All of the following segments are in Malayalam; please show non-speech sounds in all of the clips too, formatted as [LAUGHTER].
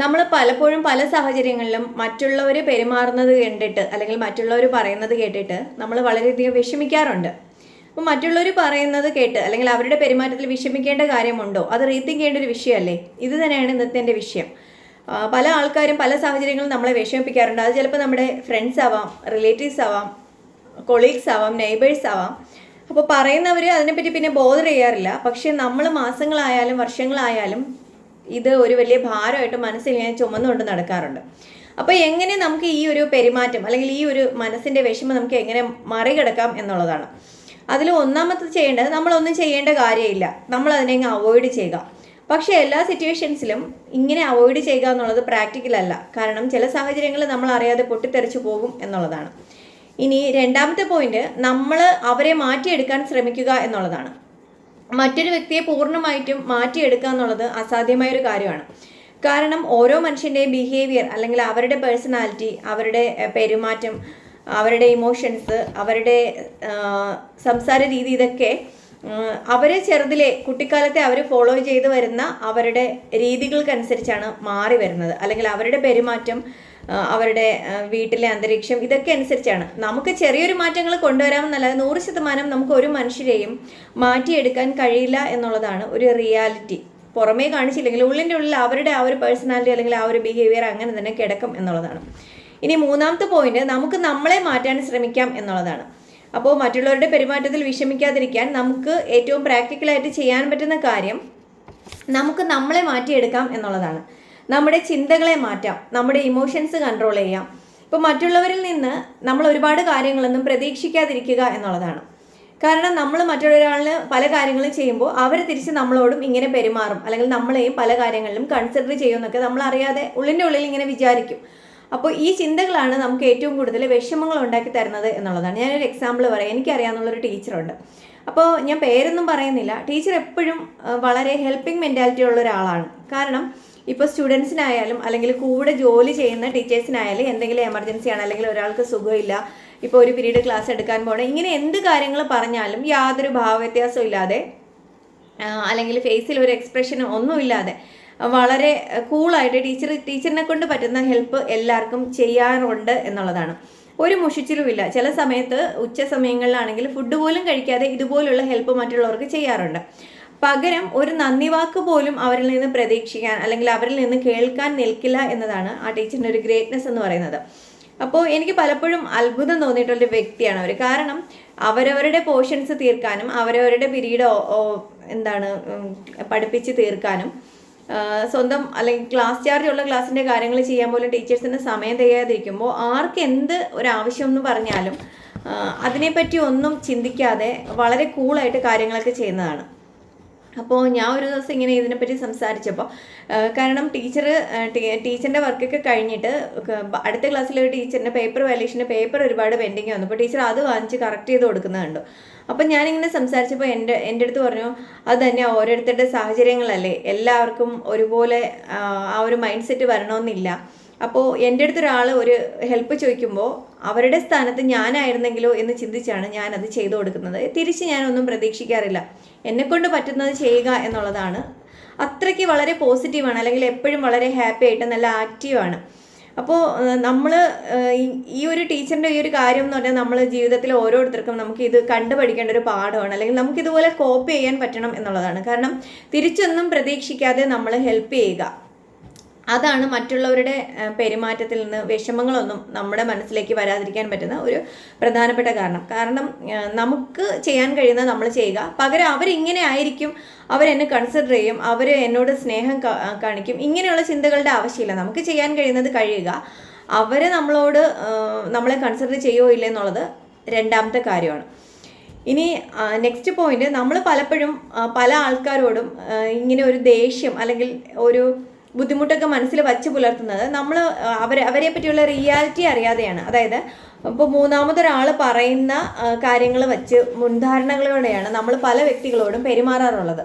നമ്മൾ പലപ്പോഴും പല സാഹചര്യങ്ങളിലും മറ്റുള്ളവർ പെരുമാറുന്നത് കണ്ടിട്ട് അല്ലെങ്കിൽ മറ്റുള്ളവർ പറയുന്നത് കേട്ടിട്ട് നമ്മൾ വളരെയധികം വിഷമിക്കാറുണ്ട്. അപ്പോൾ മറ്റുള്ളവർ പറയുന്നത് കേട്ട് അല്ലെങ്കിൽ അവരുടെ പെരുമാറ്റത്തിൽ വിഷമിക്കേണ്ട കാര്യമുണ്ടോ? അത് റീത്തിങ് ചെയ്യേണ്ട ഒരു വിഷയമല്ലേ? ഇത് തന്നെയാണ് ഇന്നത്തെ എന്റെ വിഷയം. പല ആൾക്കാരും പല സാഹചര്യങ്ങളും നമ്മളെ വിഷമിപ്പിക്കാറുണ്ട്. അത് ചിലപ്പോൾ നമ്മുടെ ഫ്രണ്ട്സ് ആവാം റിലേറ്റീവ്സ് ആവാം കൊളീഗ്സ് ആവാം നെയ്ബേഴ്സ് ആവാം. അപ്പോൾ പറയുന്നവർ അതിനെപ്പറ്റി പിന്നെ ബോധർ ചെയ്യാറില്ല. പക്ഷേ നമ്മൾ മാസങ്ങളായാലും വർഷങ്ങളായാലും ഇത് ഒരു വലിയ ഭാരമായിട്ട് മനസ്സിൽ ഞാൻ ചുമന്നുകൊണ്ട് നടക്കാറുണ്ട്. അപ്പോൾ എങ്ങനെ നമുക്ക് ഈ ഒരു പെരുമാറ്റം അല്ലെങ്കിൽ ഈ ഒരു മനസ്സിന്റെ വിഷമം നമുക്ക് എങ്ങനെ മറികടക്കാം എന്നുള്ളതാണ്. അതിൽ ഒന്നാമത്തെ ചെയ്യേണ്ടത് നമ്മളൊന്നും ചെയ്യേണ്ട കാര്യമില്ല. നമ്മൾ അതിനെ അവോയ്ഡ് ചെയ്യുക. പക്ഷേ എല്ലാ സിറ്റുവേഷൻസിലും ഇങ്ങനെ അവോയ്ഡ് ചെയ്യുക എന്നുള്ളത് പ്രാക്ടിക്കൽ അല്ല. കാരണം ചില സാഹചര്യങ്ങളിൽ നമ്മൾ അറിയാതെ പൊട്ടിത്തെറിച്ചു പോകും എന്നുള്ളതാണ്. ഇനി രണ്ടാമത്തെ പോയിന്റ് നമ്മൾ അവരെ മാറ്റിയെടുക്കാൻ ശ്രമിക്കുക എന്നുള്ളതാണ്. മറ്റൊരു വ്യക്തിയെ പൂർണമായിട്ടും മാറ്റിയെടുക്കുക എന്നുള്ളത് അസാധ്യമായ ഒരു കാര്യമാണ്. കാരണം ഓരോ മനുഷ്യന്റെയും ബിഹേവിയർ അല്ലെങ്കിൽ അവരുടെ പേഴ്സണാലിറ്റി അവരുടെ പെരുമാറ്റം അവരുടെ ഇമോഷൻസ് അവരുടെ സംസാര രീതി ഇതൊക്കെ അവരെ ചെറുതിലെ കുട്ടിക്കാലത്തെ അവർ ഫോളോ ചെയ്ത് വരുന്ന അവരുടെ രീതികൾക്കനുസരിച്ചാണ് മാറി വരുന്നത്. അല്ലെങ്കിൽ അവരുടെ പെരുമാറ്റം അവരുടെ വീട്ടിലെ അന്തരീക്ഷം ഇതൊക്കെ അനുസരിച്ചാണ്. നമുക്ക് ചെറിയൊരു മാറ്റങ്ങൾ കൊണ്ടുവരാമെന്നല്ലാതെ നൂറ് ശതമാനം നമുക്ക് ഒരു മനുഷ്യരെയും മാറ്റിയെടുക്കാൻ കഴിയില്ല എന്നുള്ളതാണ് ഒരു റിയാലിറ്റി. പുറമേ കാണിച്ചില്ലെങ്കിൽ ഉള്ളിന്റെ ഉള്ളിൽ അവരുടെ ആ ഒരു പേഴ്സണാലിറ്റി അല്ലെങ്കിൽ ആ ഒരു ബിഹേവിയർ അങ്ങനെ തന്നെ കിടക്കും എന്നുള്ളതാണ്. ഇനി മൂന്നാമത്തെ പോയിന്റ് നമുക്ക് നമ്മളെ മാറ്റാൻ ശ്രമിക്കാം എന്നുള്ളതാണ്. അപ്പോൾ മറ്റുള്ളവരുടെ പെരുമാറ്റത്തിൽ വിഷമിക്കാതിരിക്കാൻ നമുക്ക് ഏറ്റവും പ്രാക്ടിക്കലായിട്ട് ചെയ്യാൻ പറ്റുന്ന കാര്യം നമുക്ക് നമ്മളെ മാറ്റിയെടുക്കാം എന്നുള്ളതാണ്. നമ്മുടെ ചിന്തകളെ മാറ്റാം നമ്മുടെ ഇമോഷൻസ് കൺട്രോൾ ചെയ്യാം. ഇപ്പോൾ മറ്റുള്ളവരിൽ നിന്ന് നമ്മൾ ഒരുപാട് കാര്യങ്ങളൊന്നും പ്രതീക്ഷിക്കാതിരിക്കുക എന്നുള്ളതാണ്. കാരണം നമ്മൾ മറ്റൊരാളിന് പല കാര്യങ്ങളും ചെയ്യുമ്പോൾ അവർ തിരിച്ച് നമ്മളോടും ഇങ്ങനെ പെരുമാറും. അല്ലെങ്കിൽ നമ്മളെയും പല കാര്യങ്ങളിലും കൺസിഡർ ചെയ്യുമെന്നൊക്കെ നമ്മൾ അറിയാതെ ഉള്ളിന്റെ ഉള്ളിൽ ഇങ്ങനെ വിചാരിക്കും. അപ്പോൾ ഈ ചിന്തകളാണ് നമുക്ക് ഏറ്റവും കൂടുതൽ വിഷമങ്ങൾ ഉണ്ടാക്കി തരുന്നത് എന്നുള്ളതാണ്. ഞാനൊരു എക്സാമ്പിൾ പറയാം. എനിക്കറിയാവുന്നുള്ളൊരു ടീച്ചറുണ്ട്. അപ്പോൾ ഞാൻ പേരൊന്നും പറയുന്നില്ല. ടീച്ചർ എപ്പോഴും വളരെ ഹെൽപ്പിംഗ് മെന്റാലിറ്റി ഉള്ള ഒരാളാണ്. കാരണം ഇപ്പോൾ സ്റ്റുഡൻസിനായാലും അല്ലെങ്കിൽ കൂടെ ജോലി ചെയ്യുന്ന ടീച്ചേഴ്സിനായാലും എന്തെങ്കിലും എമർജൻസി ആണ് അല്ലെങ്കിൽ ഒരാൾക്ക് സുഖമില്ല ഇപ്പോൾ ഒരു പീരീഡ് ക്ലാസ് എടുക്കാൻ പോകണം ഇങ്ങനെ എന്ത് കാര്യങ്ങൾ പറഞ്ഞാലും യാതൊരു ഭാവവ്യത്യാസവും ഇല്ലാതെ അല്ലെങ്കിൽ ഫേസിൽ ഒരു എക്സ്പ്രഷനും ഒന്നുമില്ലാതെ വളരെ കൂളായിട്ട് ടീച്ചർ ടീച്ചറിനെ കൊണ്ട് പറ്റുന്ന ഹെൽപ്പ് എല്ലാവർക്കും ചെയ്യാറുണ്ട് എന്നുള്ളതാണ്. ഒരു മുഷിച്ചിലുമില്ല ചില സമയത്ത് ഉച്ച സമയങ്ങളിലാണെങ്കിൽ ഫുഡ് പോലും കഴിക്കാതെ ഇതുപോലുള്ള ഹെൽപ്പ് മറ്റുള്ളവർക്ക് ചെയ്യാറുണ്ട്. പകരം ഒരു നന്ദി വാക്ക് പോലും അവരിൽ നിന്ന് പ്രതീക്ഷിക്കാൻ അല്ലെങ്കിൽ അവരിൽ നിന്ന് കേൾക്കാൻ നിൽക്കില്ല എന്നതാണ് ആ ടീച്ചറിന്റെ ഒരു ഗ്രേറ്റ്നെസ് എന്ന് പറയുന്നത്. അപ്പോൾ എനിക്ക് പലപ്പോഴും അത്ഭുതം തോന്നിയിട്ടുള്ള വ്യക്തിയാണ് അവർ കാരണം അവരവരുടെ പോർഷൻസ് തീർക്കാനും അവരവരുടെ പിരീഡ് എന്താണ് പഠിപ്പിച്ച് തീർക്കാനും സ്വന്തം അല്ലെങ്കിൽ ക്ലാസ് ചാർജ് ഉള്ള ക്ലാസ്സിന്റെ കാര്യങ്ങൾ ചെയ്യാൻ പോലും ടീച്ചേഴ്സിന് സമയം തികയാതിരിക്കുമ്പോൾ ആർക്ക് എന്ത് ഒരു ആവശ്യം എന്ന് പറഞ്ഞാലും അതിനെപ്പറ്റി ഒന്നും ചിന്തിക്കാതെ വളരെ കൂളായിട്ട് കാര്യങ്ങളൊക്കെ ചെയ്യുന്നതാണ്. അപ്പോൾ ഞാൻ ഒരു ദിവസം ഇങ്ങനെ ഇതിനെപ്പറ്റി സംസാരിച്ചപ്പോൾ കാരണം ടീച്ചർ ടീച്ചറിന്റെ വർക്കൊക്കെ കഴിഞ്ഞിട്ട് അടുത്ത ക്ലാസ്സിലെ ഒരു ടീച്ചറിന്റെ പേപ്പർ വാല്യൂഷന്റെ പേപ്പർ ഒരുപാട് പെൻഡിങ് വന്നു അപ്പോൾ ടീച്ചർ അത് വാങ്ങിച്ച് കറക്റ്റ് ചെയ്ത് കൊടുക്കുന്നത് കണ്ടു. അപ്പം ഞാനിങ്ങനെ സംസാരിച്ചപ്പോൾ എന്റെ എന്റെ അടുത്ത് പറഞ്ഞു അത് തന്നെ ഓരോരുത്തരുടെ സാഹചര്യങ്ങളല്ലേ. എല്ലാവർക്കും ഒരുപോലെ ആ ഒരു മൈൻഡ് സെറ്റ് വരണമെന്നില്ല. അപ്പോൾ എന്റെ അടുത്ത് ഒരാൾ ഒരു ഹെൽപ്പ് ചോദിക്കുമ്പോൾ അവരുടെ സ്ഥാനത്ത് ഞാനായിരുന്നെങ്കിലോ? എന്ന് ചിന്തിച്ചാണ് ഞാൻ അത് ചെയ്തു കൊടുക്കുന്നത്. തിരിച്ച് ഞാനൊന്നും പ്രതീക്ഷിക്കാറില്ല. എന്നെക്കൊണ്ട് പറ്റുന്നത് ചെയ്യുക എന്നുള്ളതാണ്. അത്രയ്ക്ക് വളരെ പോസിറ്റീവാണ് അല്ലെങ്കിൽ എപ്പോഴും വളരെ ഹാപ്പി ആയിട്ട് നല്ല ആക്റ്റീവാണ് അപ്പോൾ നമ്മൾ ഈ ഒരു ടീച്ചറിന്റെ ഈ ഒരു കാര്യം എന്ന് പറഞ്ഞാൽ നമ്മൾ ജീവിതത്തിൽ ഓരോരുത്തർക്കും നമുക്ക് ഇത് കണ്ടുപഠിക്കേണ്ട ഒരു പാഠമാണ് അല്ലെങ്കിൽ നമുക്ക് ഇതുപോലെ കോപ്പി ചെയ്യാൻ പറ്റണം എന്നുള്ളതാണ്. കാരണം തിരിച്ചൊന്നും പ്രതീക്ഷിക്കാതെ നമ്മൾ ഹെൽപ്പ് ചെയ്യുക. അതാണ് മറ്റുള്ളവരുടെ പെരുമാറ്റത്തിൽ നിന്ന് വിഷമങ്ങളൊന്നും നമ്മുടെ മനസ്സിലേക്ക് വരാതിരിക്കാൻ പറ്റുന്ന ഒരു പ്രധാനപ്പെട്ട കാരണം. കാരണം നമുക്ക് ചെയ്യാൻ കഴിയുന്നത് നമ്മൾ ചെയ്യുക. പകരം അവരിങ്ങനെ ആയിരിക്കും. അവരെന്നെ കൺസിഡർ ചെയ്യും. അവർ എന്നോട് സ്നേഹം കാണിക്കും. ഇങ്ങനെയുള്ള ചിന്തകളുടെ ആവശ്യമില്ല. നമുക്ക് ചെയ്യാൻ കഴിയുന്നത് കഴിയുക. അവരെ നമ്മളോട് നമ്മളെ കൺസിഡർ ചെയ്യുമോ ഇല്ലേ എന്നുള്ളത് രണ്ടാമത്തെ കാര്യമാണ്. ഇനി നെക്സ്റ്റ് പോയിന്റ് നമ്മൾ പലപ്പോഴും പല ആൾക്കാരോടും ഇങ്ങനെ ഒരു ദേഷ്യം അല്ലെങ്കിൽ ഒരു ബുദ്ധിമുട്ടൊക്കെ മനസ്സിൽ വച്ച് പുലർത്തുന്നത് നമ്മൾ അവരെ അവരെ പറ്റിയുള്ള റിയാലിറ്റി അറിയാതെയാണ്. അതായത് ഇപ്പോൾ മൂന്നാമതൊരാൾ പറയുന്ന കാര്യങ്ങൾ വച്ച് മുൻധാരണകളോടെയാണ് നമ്മൾ പല വ്യക്തികളോടും പെരുമാറാറുള്ളത്.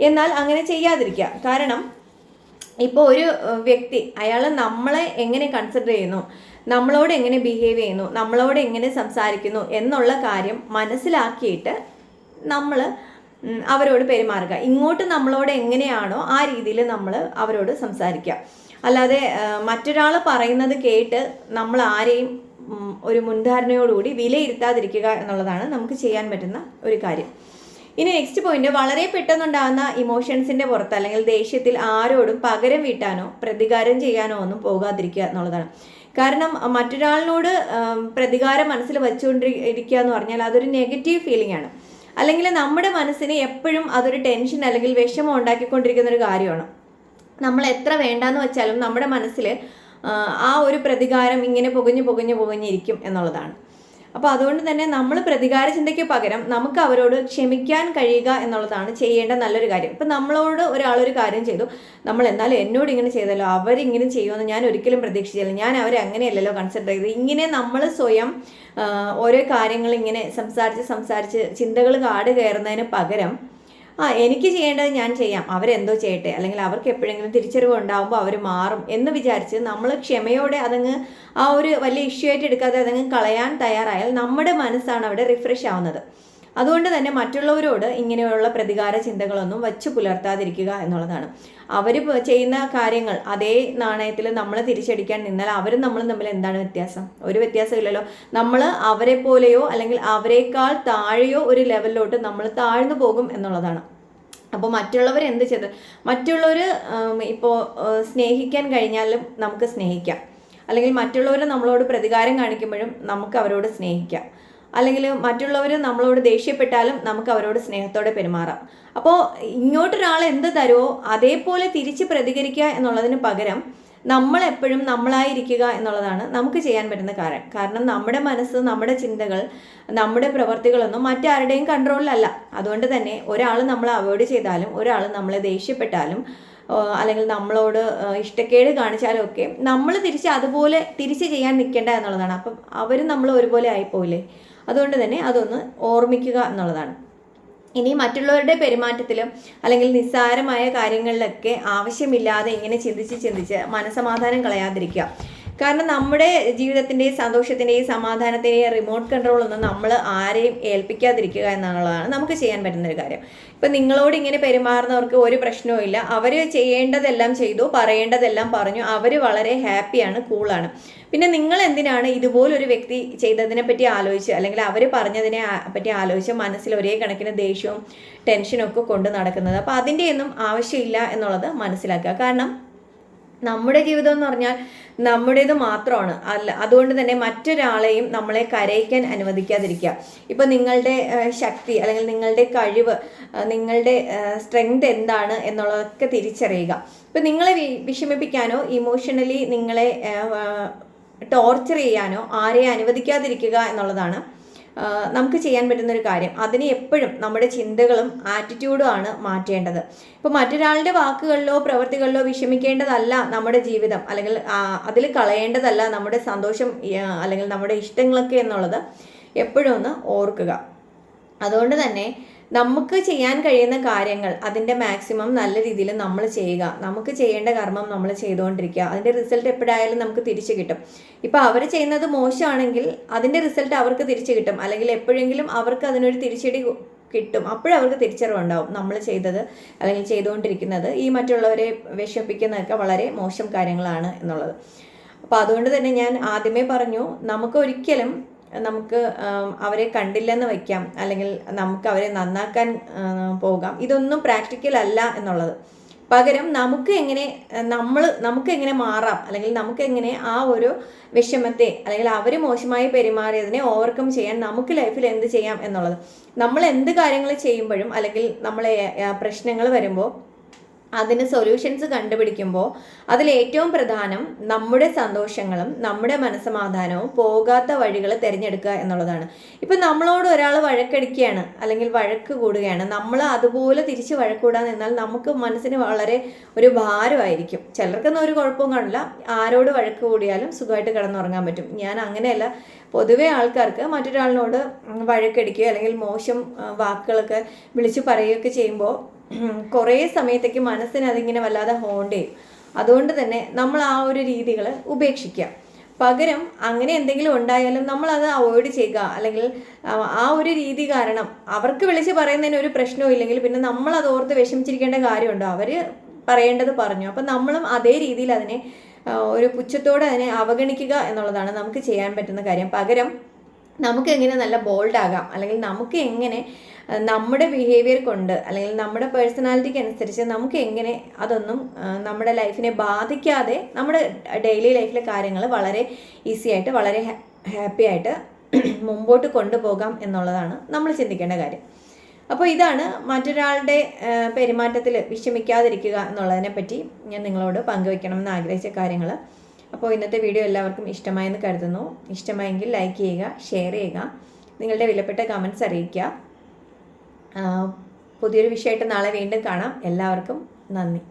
എന്നാൽ അങ്ങനെ ചെയ്യാതിരിക്കുക. കാരണം ഇപ്പോൾ ഒരു വ്യക്തി അയാൾ നമ്മളെ എങ്ങനെ കൺസിഡർ ചെയ്യുന്നു? നമ്മളോട് എങ്ങനെ ബിഹേവ് ചെയ്യുന്നു? നമ്മളോട് എങ്ങനെ സംസാരിക്കുന്നു? എന്നുള്ള കാര്യം മനസ്സിലാക്കിയിട്ട് നമ്മൾ അവരോട് പെരുമാറുക. ഇങ്ങോട്ട് നമ്മളോട് എങ്ങനെയാണോ ആ രീതിയിൽ നമ്മൾ അവരോട് സംസാരിക്കുക. അല്ലാതെ മറ്റൊരാൾ പറയുന്നത് കേട്ട് നമ്മൾ ആരെയും ഒരു മുൻധാരണയോടുകൂടി വിലയിരുത്താതിരിക്കുക എന്നുള്ളതാണ് നമുക്ക് ചെയ്യാൻ പറ്റുന്ന ഒരു കാര്യം. ഇനി നെക്സ്റ്റ് പോയിന്റ് വളരെ പെട്ടെന്നുണ്ടാകുന്ന ഇമോഷൻസിന്റെ പുറത്ത് അല്ലെങ്കിൽ ദേഷ്യത്തിൽ ആരോടും പകരം വീട്ടാനോ പ്രതികാരം ചെയ്യാനോ ഒന്നും പോകാതിരിക്കുക എന്നുള്ളതാണ്. കാരണം മറ്റൊരാളിനോട് പ്രതികാരം മനസ്സിൽ വെച്ചുകൊണ്ടിരിക്കുക എന്ന് പറഞ്ഞാൽ അതൊരു നെഗറ്റീവ് ഫീലിംഗ് ആണ്. അല്ലെങ്കിൽ നമ്മുടെ മനസ്സിന് എപ്പോഴും അതൊരു ടെൻഷൻ അല്ലെങ്കിൽ വിഷമം ഉണ്ടാക്കിക്കൊണ്ടിരിക്കുന്ന ഒരു കാര്യമാണ്. നമ്മൾ എത്ര വേണ്ടാന്ന് വെച്ചാലും നമ്മുടെ മനസ്സിൽ ആ ഒരു പ്രതികാരം ഇങ്ങനെ പുകഞ്ഞു പുകഞ്ഞു പുകഞ്ഞിരിക്കും എന്നുള്ളതാണ്. അപ്പോൾ അതുകൊണ്ട് തന്നെ നമ്മൾ പ്രതികാര ചിന്തയ്ക്ക് പകരം നമുക്ക് അവരോട് ക്ഷമിക്കാൻ കഴിയുക എന്നുള്ളതാണ് ചെയ്യേണ്ട നല്ലൊരു കാര്യം. ഇപ്പം നമ്മളോട് ഒരാളൊരു കാര്യം ചെയ്തു. നമ്മൾ എന്നാലും എന്നോട് ഇങ്ങനെ ചെയ്തല്ലോ അവരിങ്ങനെ ചെയ്യുമെന്ന് ഞാൻ ഒരിക്കലും പ്രതീക്ഷിച്ചില്ല. ഞാൻ അവരെ അങ്ങനെയല്ലല്ലോ കൺസിഡർ ചെയ്തത്. ഇങ്ങനെ നമ്മൾ സ്വയം ഓരോ കാര്യങ്ങൾ ഇങ്ങനെ സംസാരിച്ച് സംസാരിച്ച് ചിന്തകൾ കാട് കയറുന്നതിന് പകരം ആ എനിക്ക് ചെയ്യേണ്ടത് ഞാൻ ചെയ്യാം. അവരെന്തോ ചെയ്യട്ടെ. അല്ലെങ്കിൽ അവർക്ക് എപ്പോഴെങ്കിലും തിരിച്ചറിവ് ഉണ്ടാകുമ്പോൾ അവർ മാറും എന്ന് വിചാരിച്ച് നമ്മൾ ക്ഷമയോടെ അതങ്ങ് ആ ഒരു വലിയ ഇഷ്യൂ ആയിട്ട് എടുക്കാതെ അതങ്ങ് കളയാൻ തയ്യാറായാൽ നമ്മുടെ മനസ്സാണ് അവിടെ റിഫ്രഷ് ആവുന്നത്. അതുകൊണ്ട് തന്നെ മറ്റുള്ളവരോട് ഇങ്ങനെയുള്ള പ്രതികാര ചിന്തകളൊന്നും വച്ചു പുലർത്താതിരിക്കുക എന്നുള്ളതാണ്. അവർ ചെയ്യുന്ന കാര്യങ്ങൾ അതേ നാണയത്തിൽ നമ്മൾ തിരിച്ചടിക്കാൻ നിന്നാൽ അവരും നമ്മളും തമ്മിൽ എന്താണ് വ്യത്യാസം? ഒരു വ്യത്യാസമില്ലല്ലോ. നമ്മൾ അവരെ പോലെയോ അല്ലെങ്കിൽ അവരെക്കാൾ താഴെയോ ഒരു ലെവലിലോട്ട് നമ്മൾ താഴ്ന്നു പോകും എന്നുള്ളതാണ്. അപ്പോൾ മറ്റുള്ളവർ എന്ത് ചെയ്ത്? മറ്റുള്ളവർ ഇപ്പോൾ സ്നേഹിക്കാൻ കഴിഞ്ഞാലും നമുക്ക് സ്നേഹിക്കാം. അല്ലെങ്കിൽ മറ്റുള്ളവർ നമ്മളോട് പ്രതികാരം കാണിക്കുമ്പോഴും നമുക്ക് അവരോട് സ്നേഹിക്കാം. അല്ലെങ്കിൽ മറ്റുള്ളവർ നമ്മളോട് ദേഷ്യപ്പെട്ടാലും നമുക്ക് അവരോട് സ്നേഹത്തോടെ പെരുമാറാം. അപ്പോൾ ഇങ്ങോട്ടൊരാൾ എന്ത് തരുമോ അതേപോലെ തിരിച്ച് പ്രതികരിക്കുക എന്നുള്ളതിന് പകരം നമ്മൾ എപ്പോഴും നമ്മളായിരിക്കുക എന്നുള്ളതാണ് നമുക്ക് ചെയ്യാൻ പറ്റുന്ന കാര്യം. കാരണം നമ്മുടെ മനസ്സ് നമ്മുടെ ചിന്തകൾ നമ്മുടെ പ്രവർത്തികളൊന്നും മറ്റാരുടെയും കൺട്രോളിലല്ല. അതുകൊണ്ട് തന്നെ ഒരാൾ നമ്മളെ അവോയ്ഡ് ചെയ്താലും ഒരാൾ നമ്മളെ ദേഷ്യപ്പെട്ടാലും അല്ലെങ്കിൽ നമ്മളോട് ഇഷ്ടക്കേട് കാണിച്ചാലും ഒക്കെ നമ്മൾ തിരിച്ച് അതുപോലെ തിരിച്ച് ചെയ്യാൻ നിൽക്കേണ്ട എന്നുള്ളതാണ്. അപ്പം അവർ നമ്മൾ ഒരുപോലെ ആയിപ്പോയില്ലേ അതുകൊണ്ട് തന്നെ അതൊന്ന് ഓർമ്മിക്കുക എന്നുള്ളതാണ്. ഇനി മറ്റുള്ളവരുടെ പെരുമാറ്റത്തിലും അല്ലെങ്കിൽ നിസ്സാരമായ കാര്യങ്ങളിലൊക്കെ ആവശ്യമില്ലാതെ ഇങ്ങനെ ചിന്തിച്ച് ചിന്തിച്ച് മനസമാധാനം കളയാതിരിക്കുക. കാരണം നമ്മുടെ ജീവിതത്തിന്റെയും സന്തോഷത്തിന്റെയും സമാധാനത്തിന്റെയും റിമോട്ട് കൺട്രോൾ ഒന്നും നമ്മൾ ആരെയും ഏൽപ്പിക്കാതിരിക്കുക എന്നുള്ളതാണ് നമുക്ക് ചെയ്യാൻ പറ്റുന്ന ഒരു കാര്യം. ഇപ്പം നിങ്ങളോട് ഇങ്ങനെ പെരുമാറുന്നവർക്ക് ഒരു പ്രശ്നവും ഇല്ല. അവർ ചെയ്യേണ്ടതെല്ലാം ചെയ്തു പറയേണ്ടതെല്ലാം പറഞ്ഞു. അവർ വളരെ ഹാപ്പിയാണ് കൂളാണ് പിന്നെ നിങ്ങൾ എന്തിനാണ് ഇതുപോലൊരു വ്യക്തി ചെയ്തതിനെ പറ്റി ആലോചിച്ച് അല്ലെങ്കിൽ അവർ പറഞ്ഞതിനെ പറ്റി ആലോചിച്ച് മനസ്സിൽ ഒരേ കണക്കിന് ദേഷ്യവും ടെൻഷനും ഒക്കെ കൊണ്ട് നടക്കുന്നത്. അപ്പോൾ അതിന്റെയൊന്നും ആവശ്യമില്ല എന്നുള്ളത് മനസ്സിലാക്കുക. കാരണം നമ്മുടെ ജീവിതം എന്ന് പറഞ്ഞാൽ നമ്മുടേത് മാത്രമാണ്. അല്ല അതുകൊണ്ട് തന്നെ മറ്റൊരാളെയും നമ്മളെ കരയിക്കാൻ അനുവദിക്കാതിരിക്കുക. ഇപ്പം നിങ്ങളുടെ ശക്തി അല്ലെങ്കിൽ നിങ്ങളുടെ കഴിവ് നിങ്ങളുടെ സ്ട്രെങ്ത് എന്താണ് എന്നുള്ളതൊക്കെ തിരിച്ചറിയുക. ഇപ്പം നിങ്ങളെ വിഷമിപ്പിക്കാനോ ഇമോഷണലി നിങ്ങളെ ടോർച്ചർ ചെയ്യാനോ ആരെയും അനുവദിക്കാതിരിക്കുക എന്നുള്ളതാണ് നമുക്ക് ചെയ്യാൻ പറ്റുന്ന ഒരു കാര്യം. അതിനെ എപ്പോഴും നമ്മുടെ ചിന്തകളും ആറ്റിറ്റ്യൂഡും ആണ് മാറ്റേണ്ടത്. ഇപ്പോൾ മറ്റൊരാളുടെ വാക്കുകളിലോ പ്രവൃത്തികളിലോ വിഷമിക്കേണ്ടതല്ല നമ്മുടെ ജീവിതം. അല്ലെങ്കിൽ അതിൽ കളയേണ്ടതല്ല നമ്മുടെ സന്തോഷം അല്ലെങ്കിൽ നമ്മുടെ ഇഷ്ടങ്ങളൊക്കെ എന്നുള്ളത് എപ്പോഴും ഒന്ന് ഓർക്കുക. അതുകൊണ്ട് തന്നെ നമുക്ക് ചെയ്യാൻ കഴിയുന്ന കാര്യങ്ങൾ അതിന്റെ മാക്സിമം നല്ല രീതിയിൽ നമ്മൾ ചെയ്യുക. നമുക്ക് ചെയ്യേണ്ട കർമ്മം നമ്മൾ ചെയ്തുകൊണ്ടിരിക്കുക. അതിന്റെ റിസൾട്ട് എപ്പോഴായാലും നമുക്ക് തിരിച്ചു കിട്ടും. ഇപ്പോൾ അവർ ചെയ്യുന്നത് മോശമാണെങ്കിൽ അതിന്റെ റിസൾട്ട് അവർക്ക് തിരിച്ചു കിട്ടും. അല്ലെങ്കിൽ എപ്പോഴെങ്കിലും അവർക്ക് അതിനൊരു തിരിച്ചടി കിട്ടും. അപ്പോഴവർക്ക് തിരിച്ചറിവുണ്ടാവും. നമ്മൾ ചെയ്തത് അല്ലെങ്കിൽ ചെയ്തുകൊണ്ടിരിക്കുന്നത് ഈ മറ്റുള്ളവരെ വിഷപ്പിക്കുന്നതൊക്കെ വളരെ മോശം കാര്യങ്ങളാണ് എന്നുള്ളത്. അപ്പോൾ അതുകൊണ്ട് തന്നെ ഞാൻ ആദ്യമേ പറഞ്ഞു നമുക്ക് ഒരിക്കലും നമുക്ക് അവരെ കണ്ടില്ലെന്ന് വയ്ക്കാം. അല്ലെങ്കിൽ നമുക്ക് അവരെ നന്നാക്കാൻ പോകാം. ഇതൊന്നും പ്രാക്ടിക്കൽ അല്ല എന്നുള്ളത്. പകരം നമുക്ക് എങ്ങനെ നമ്മൾ നമുക്ക് എങ്ങനെ മാറാം. അല്ലെങ്കിൽ നമുക്ക് എങ്ങനെ ആ ഒരു വിഷമത്തെ അല്ലെങ്കിൽ അവർ മോശമായി പെരുമാറിയതിനെ ഓവർകം ചെയ്യാൻ നമുക്ക് ലൈഫിൽ എന്ത് ചെയ്യാം എന്നുള്ളത്. നമ്മൾ എന്ത് കാര്യങ്ങൾ ചെയ്യുമ്പോഴും അല്ലെങ്കിൽ നമ്മളെ പ്രശ്നങ്ങൾ വരുമ്പോൾ അതിന് സൊല്യൂഷൻസ് കണ്ടുപിടിക്കുമ്പോൾ അതിൽ ഏറ്റവും പ്രധാനം നമ്മുടെ സന്തോഷങ്ങളും നമ്മുടെ മനസ്സമാധാനവും പോകാത്ത വഴികൾ തിരഞ്ഞെടുക്കുക എന്നുള്ളതാണ്. ഇപ്പം നമ്മളോട് ഒരാൾ വഴക്കടിക്കുകയാണ് അല്ലെങ്കിൽ വഴക്ക് കൂടുകയാണ് നമ്മൾ അതുപോലെ തിരിച്ച് വഴക്കൂടാൻ നിന്നാൽ നമുക്ക് മനസ്സിന് വളരെ ഒരു ഭാരമായിരിക്കും. ചിലർക്കൊന്നും ഒരു കുഴപ്പവും കാണില്ല. ആരോട് വഴക്ക് കൂടിയാലും സുഖമായിട്ട് കിടന്നുറങ്ങാൻ പറ്റും. ഞാൻ അങ്ങനെയല്ല. പൊതുവെ ആൾക്കാർക്ക് മറ്റൊരാളിനോട് വഴക്കടിക്കുകയോ അല്ലെങ്കിൽ മോശം വാക്കുകളൊക്കെ വിളിച്ചു പറയുകയൊക്കെ ചെയ്യുമ്പോൾ കുറേ സമയത്തേക്ക് മനസ്സിനെ അതിങ്ങനെ വല്ലാതെ ഹോണ്ട് ചെയ്യും. അതുകൊണ്ട് തന്നെ നമ്മൾ ആ ഒരു രീതികൾ ഉപേക്ഷിക്കുക. പകരം അങ്ങനെ എന്തെങ്കിലും ഉണ്ടായാലും നമ്മൾ അത് അവോയ്ഡ് ചെയ്യുക. അല്ലെങ്കിൽ ആ ഒരു രീതി കാരണം അവർക്ക് വിളിച്ച് പറയുന്നതിന് ഒരു പ്രശ്നവും ഇല്ലെങ്കിൽ പിന്നെ നമ്മൾ അത് ഓർത്ത് വിഷമിച്ചിരിക്കേണ്ട കാര്യമുണ്ടോ? അവർ പറയേണ്ടത് പറഞ്ഞു. അപ്പം നമ്മളും അതേ രീതിയിൽ അതിനെ ഒരു പുച്ഛത്തോടെ അതിനെ അവഗണിക്കുക എന്നുള്ളതാണ് നമുക്ക് ചെയ്യാൻ പറ്റുന്ന കാര്യം. പകരം നമുക്ക് എങ്ങനെ നല്ല ബോൾഡ് ആകാം? അല്ലെങ്കിൽ നമുക്ക് എങ്ങനെ നമ്മുടെ ബിഹേവിയർ കൊണ്ട് അല്ലെങ്കിൽ നമ്മുടെ പേഴ്സണാലിറ്റിക്ക് അനുസരിച്ച് നമുക്ക് എങ്ങനെ അതൊന്നും നമ്മുടെ ലൈഫിനെ ബാധിക്കാതെ നമ്മുടെ ഡെയിലി ലൈഫിലെ കാര്യങ്ങൾ വളരെ ഈസി ആയിട്ട് വളരെ ഹാപ്പി ആയിട്ട് [CLEARS THROAT] മുമ്പോട്ട് കൊണ്ടുപോകാം എന്നുള്ളതാണ് നമ്മൾ ചിന്തിക്കേണ്ട കാര്യം. അപ്പോൾ ഇതാണ് മറ്റൊരാളുടെ പെരുമാറ്റത്തിൽ വിഷമിക്കാതിരിക്കുക എന്നുള്ളതിനെ പറ്റി ഞാൻ നിങ്ങളോട് പങ്കുവെക്കണമെന്ന് ആഗ്രഹിച്ച കാര്യങ്ങൾ. അപ്പോൾ ഇന്നത്തെ വീഡിയോ എല്ലാവർക്കും ഇഷ്ടമായെന്ന് കരുതുന്നു. ഇഷ്ടമായെങ്കിൽ ലൈക്ക് ചെയ്യുക ഷെയർ ചെയ്യുക നിങ്ങളുടെ വിലപ്പെട്ട കമൻസ് അറിയിക്കുക. പുതിയൊരു വിഷയമായിട്ട് നാളെ വീണ്ടും കാണാം. എല്ലാവർക്കും നന്ദി.